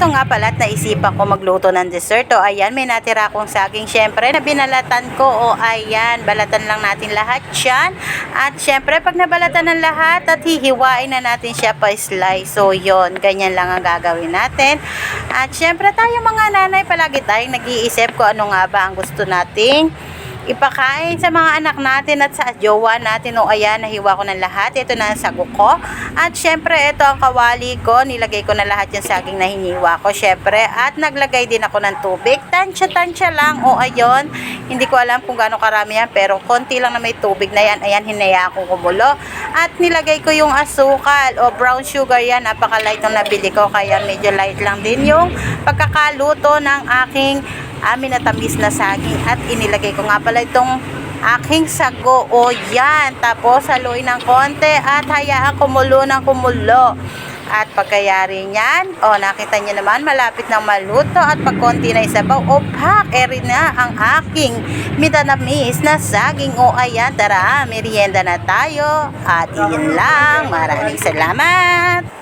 ito nga pala at naisipan ko magluto ng dessert. O ayan, may natira akong saging syempre na binalatan ko. O ayan, balatan lang natin lahat yan. At syempre, pag nabalatan ng lahat at hihiwain na natin siya pa slice. So yon ganyan lang ang gagawin natin. At syempre tayo mga nanay, palagi tayong nag-iisip kung ano nga ba ang gusto nating ipakain sa mga anak natin at sa jowa natin. O ayan, nahiwa ko ng lahat. Ito na ang sago ko. At syempre, ito ang kawali ko. Nilagay ko na lahat yung saging na hiniwa ko. Syempre, at naglagay din ako ng tubig. Tansya-tansya lang. O ayun, hindi ko alam kung gaano karami yan. Pero konti lang na may tubig na yan. Ayan, hinaya ko kumulo. At nilagay ko yung asukal o brown sugar yan. Napaka-light ng nabili ko. Kaya medyo light lang din yung pagkakaluto ng aking amin na tamis na saging at inilagay ko nga pala itong aking sago o yan tapos haluin ng konti at hayaan kumulo ng kumulo at pagkayari niyan, o nakita niyo naman, malapit na maluto at pag konti na isabaw, o pak, eri na ang aking mitanamis na saging. O ayan, tara, merienda na tayo. At yun lang, maraming salamat.